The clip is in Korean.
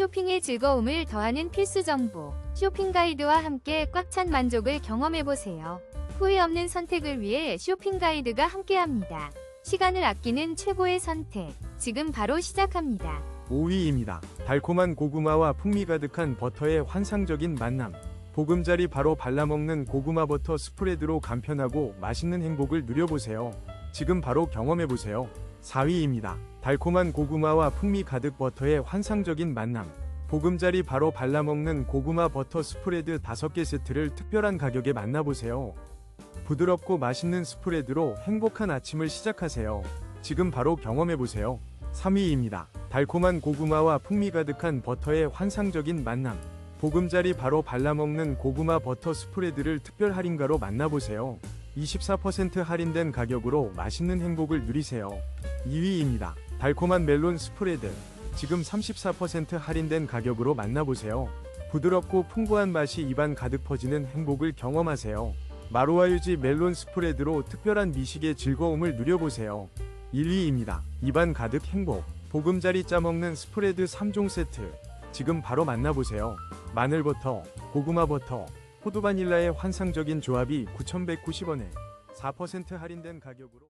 쇼핑의 즐거움을 더하는 필수 정보. 쇼핑 가이드와 함께 꽉 찬 만족을 경험해보세요. 후회 없는 선택을 위해 쇼핑 가이드가 함께합니다. 시간을 아끼는 최고의 선택. 지금 바로 시작합니다. 5위입니다. 달콤한 고구마와 풍미 가득한 버터의 환상적인 만남. 보금자리 바로 발라먹는 고구마 버터 스프레드로 간편하고 맛있는 행복을 누려보세요. 지금 바로 경험해보세요. 4위입니다. 달콤한 고구마와 풍미 가득 버터의 환상적인 만남. 보금자리 바로 발라먹는 고구마 버터 스프레드 5개 세트를 특별한 가격에 만나보세요. 부드럽고 맛있는 스프레드로 행복한 아침을 시작하세요. 지금 바로 경험해보세요. 3위입니다. 달콤한 고구마와 풍미 가득한 버터의 환상적인 만남. 보금자리 바로 발라먹는 고구마 버터 스프레드를 특별 할인가로 만나보세요. 24% 할인된 가격으로 맛있는 행복을 누리세요. 2위입니다. 달콤한 멜론 스프레드. 지금 34% 할인된 가격으로 만나보세요. 부드럽고 풍부한 맛이 입안 가득 퍼지는 행복을 경험하세요. 마루와 유지 멜론 스프레드로 특별한 미식의 즐거움을 누려보세요. 1위입니다. 입안 가득 행복. 보금자리 짜먹는 스프레드 3종 세트. 지금 바로 만나보세요. 마늘버터, 고구마버터, 호두 바닐라의 환상적인 조합이 9,190원에 4% 할인된 가격으로